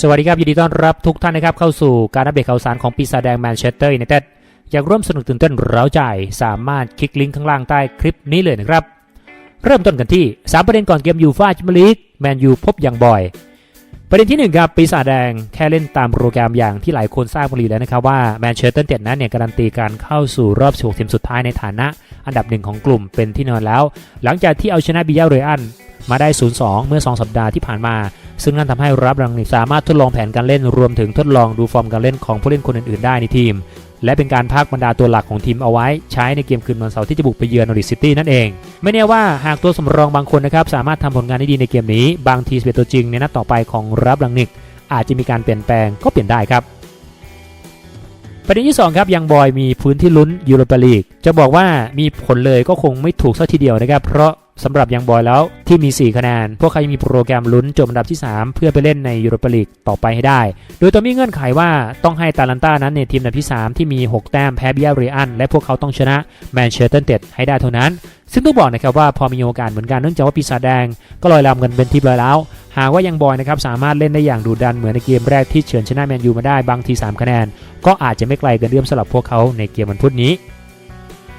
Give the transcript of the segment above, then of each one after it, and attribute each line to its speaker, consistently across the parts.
Speaker 1: สวัสดีครับ ยินดีต้อนรับทุกท่านนะครับ เข้าสู่การอัปเดตข่าวสารของปีศาจแดงแมนเชสเตอร์ยูไนเต็ดอยากร่วมสนุกตื่นเต้นเร้าใจ สามารถคลิกลิงก์ข้างล่างใต้คลิปนี้เลยนะครับ เริ่มต้นกันที่ 3 ประเด็นก่อนเกมยูฟ่าแชมลีกแมนยูพบอย่างบ่อย ประเด็นที่ 1 ครับ ปีศาจแดงแค่เล่นตามโปรแกรมอย่างที่หลายคนทราบกันดีแล้วนะครับว่าแมนเชสเตอร์ยูไนเต็ดนั้นเนี่ยการันตีการเข้าสู่รอบ 16 ทีมสุดท้ายในฐานะ อันดับหนึ่งของกลุ่มเป็นที่นอนแล้ว หลังจากที่เอาชนะบิยาเรอันมาได้ 0-2 เมื่อ 2 สัปดาห์ที่ผ่านมา ซึ่งนั่นทำให้รับรังนิกสามารถทดลองแผนการเล่นรวมถึงทดลองดูฟอร์มการเล่นของผู้เล่นคนอื่นๆได้ในทีม และเป็นการพักบรรดาตัวหลักของทีมเอาไว้ ใช้ในเกมคืนวันเสาร์ที่จะบุกไปเยือนนอริซิตี้นั่นเอง ไม่แน่ว่าหากตัวสำรองบางคนนะครับสามารถทำผลงานได้ดีในเกมนี้ บางทีสเปตัวจริงในนัดต่อไปของรับรังนิก อาจจะมีการเปลี่ยนแปลงก็เปลี่ยนได้ครับประเด็นที่ 2 ครับยังบอยมีพื้นที่ลุ้นยูโรปาลีกจะบอกว่ามีผลเลยก็คงไม่ถูกซะทีเดียวนะครับ เพราะ สำหรับยังบอยแล้วที่มี 4 คะแนน พวกเขายังมีโปรแกรมลุ้นจบอันดับที่ 3 เพื่อไปเล่นในยูโรปาลีกต่อไปให้ได้ โดยตัวมีเงื่อนไขว่าต้องให้ตาลันต้านั้นในทีมอันดับที่ 3 ที่มี 6 แต้มแพ้บิยาเรอันและพวกเขาต้องชนะแมนเชสเตอร์ยูไนเต็ดให้ได้เท่านั้น ซึ่งต้องบอกนะครับว่าพอมีโอกาสเหมือนกันเนื่องจากว่าปีศาจแดง ก็ลอยลำกันเป็นทีมเลยแล้ว หากว่ายังบอยนะครับสามารถเล่นได้อย่างดุดันเหมือนในเกมแรกที่เฉือนชนะแมนยูมาได้บางที3คะแนน ก็อาจจะไม่ไกลกินเอื้อมสำหรับพวกเขาในเกมวันพุธนี้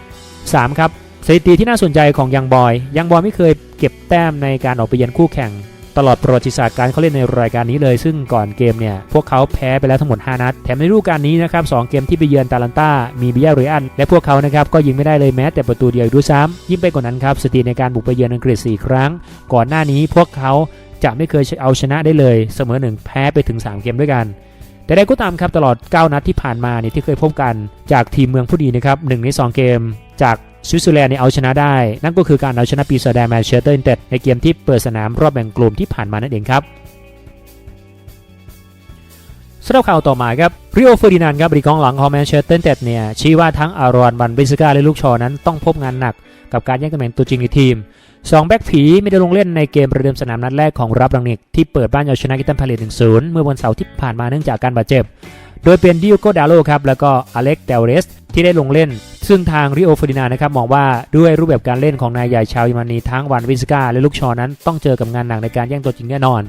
Speaker 1: 3 ครับ สถิติที่น่าสนใจของยังบอย ยังบอยไม่เคยเก็บแต้มในการออกไปเยือนคู่แข่ง ตลอดประวัติศาสตร์การเขาเล่นในรายการนี้เลย ซึ่งก่อนเกมเนี่ย พวกเขาแพ้ไปแล้วทั้งหมด 5 นัด แถมในฤดูกาลนี้นะครับสเกมที่ไปเยือนตาลันตามีบิยาเรอันและพวกเขานะครับก็ยิงไม่ได้เลยแม้แต่ประตูเดียวอีกด้วยซ้ำยิ่งไปกว่านั้นครับสถิติในการบุกไปเยือนอังกฤษ 4 ครั้ง ก่อนหน้านี้พวกเขาจะไม่เคยเอาชนะได้เลยเสมอหนึ่งแพ้ไปถึง 3 เกมด้วยกันแต่ใดก็ตามครับตลอด 9 นัดที่ผ่านมาเนี่ยที่เคยพบกันจากทีมเมืองผู้ดีนะครับหนึ่งใน 2 เกม จาก สวิตเซอร์แลนด์เนี่ยเอาชนะได้ นั่นก็คือการเอาชนะปีศาจแดงแมนเชสเตอร์ยูไนเต็ดในเกมที่เปิดสนามรอบแบ่งกลุ่มที่ผ่านมานั่นเองครับสำหรับข่าวต่อมาครับริโอเฟอร์ดินานด์ครับบริกองหลังของแมนเชสเตอร์ยูไนเต็ดเนี่ยชี้ว่าทั้งอารอนบันเบสกาและลูกชอนั้นต้องพบงานหนักกับการแย่งตำแหน่งตัวจริงในทีมสองแบ็กผีไม่ได้ลงเล่นในเกมประเดิมสนามนัดแรกของรับรังนิกที่เปิดบ้านเอาชนะกิตันพาเลต1-0 เมื่อวันเสาร์ที่ผ่านมาเนื่องจากการบาดเจ็บ โดยเป็นดิโอโกดาโลครับแล้วก็อเล็กเดลเรสที่ได้ลงเล่น ซึ่งทางริโอฟอร์ดินานะครับมองว่าด้วยรูปแบบการเล่นของนายใหญ่ชาวเยอรมนีทั้งวันวิสกาและลูกชอนั้นต้องเจอกับงานหนักในการแย่งตัวจริงแน่นอน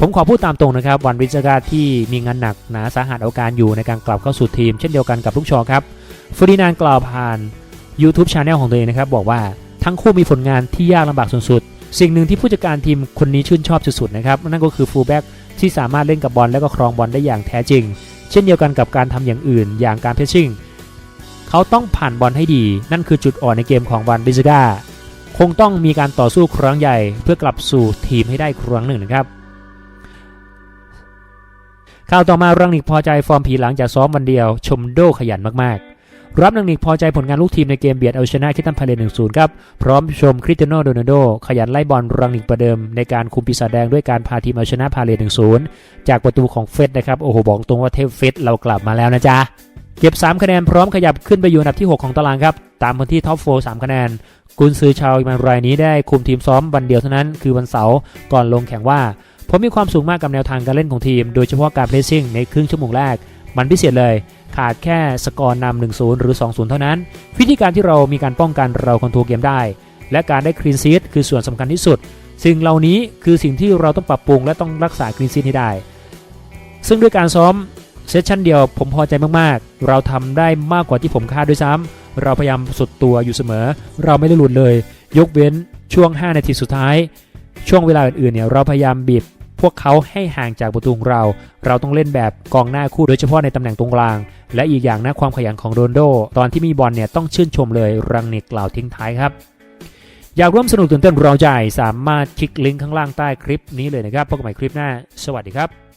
Speaker 1: ผมขอพูดตามตรงนะครับ วันวิสกาที่มีงานหนักหนาสาหัสเอาการอยู่ในการกลับเข้าสู่ทีม เช่นเดียวกันกับลูกชอครับฟอร์ดินานกล่าวผ่าน YouTube c h anel ของตัวเองนะครับบอกว่าทั้งคู่มีผลงานที่ยากลำบากสุดๆสิ่งหนึ่งที่ผู้จัดการทีมคนนี้ชื่นชอบสุดๆนะครับนั่นก็คือฟูลแบ็กที่สามารถเล่นกับบอลและก็ครองบอลได้อย่างแท้จริง เช่นเดียวกันกับการทำอย่างอื่น อย่างการเพชชิ่ง เขาต้องผ่านบอลให้ดี นั่นคือจุดอ่อนในเกมของวันบิซกาคงต้องมีการต่อสู้ครั้งใหญ่ เพื่อกลับสู่ทีมให้ได้ครั้งหนึ่งนะครับข่าวต่อมารังนิกพอใจฟอร์มผีหลังจากซ้อมวันเดียว ชมโดขยันมากๆ รับนังนิกพอใจผลงานลูกทีมในเกมเบียดเอาชนะคิตันพาเลน1-0 ครับ พร้อมชมคริสเตียโนโดนัโด ขยันไล่บอลรังนิกประเดิม ในการคุมปีศาจแดงด้วยการพาทีมเอาชนะพาเลน1-0 จากประตูของเฟสนะครับ โอ้โหบอกตรงว่าเทพเฟสเรากลับมาแล้วนะจ๊ะ เก็บ 3 คะแนนพร้อมขยับขึ้นไปอยู่อันดับที่ 6 ของตารางครับ ตามคนที่ท็อปโฟร์3คะแนน กุนซือชาวอิมันรายนี้ได้คุมทีมซ้อมวันเดียวเท่านั้นคือวันเสาร์ก่อนลงแข่งว่า ผมมีความสูงมากกับแนวทางการเล่นของทีม โดยเฉพาะการเพรสซิ่งในครึ่งชั่วโมงแรก มันพิเศษเลย ขาดแค่สกอร์นำ1-0 หรือ 2-0 เท่านั้น วิธีการที่เรามีการป้องกันเราคอนโทรลเกมได้ และการได้คลีนซีดคือส่วนสำคัญที่สุด สิ่งเหล่านี้คือสิ่งที่เราต้องปรับปรุงและต้องรักษาคลีนซีดให้ได้ ซึ่งด้วยการซ้อม เซสชั่นเดียวผมพอใจมากๆ เราทำได้มากกว่าที่ผมคาดด้วยซ้ำเราพยายามสุดตัวอยู่เสมอ เราไม่ได้หลุดเลย ยกเว้นช่วง 5 นาทีสุดท้าย ช่วงเวลาอื่นๆเนี่ยเราพยายามบีบพวกเขาให้ห่างจากประตูของเรา เราต้องเล่นแบบกองหน้าคู่โดยเฉพาะในตำแหน่งตรงกลาง และอีกอย่างนะความขยันของโรนโด ตอนที่มีบอลเนี่ยต้องชื่นชมเลยรังนิกกล่าวทิ้งท้ายครับอยากร่วมสนุกตื่นเต้นเราใจสามารถคลิกลิงก์ข้างล่างใต้คลิปนี้เลยนะครับพบกันใหม่คลิปหน้า สวัสดีครับ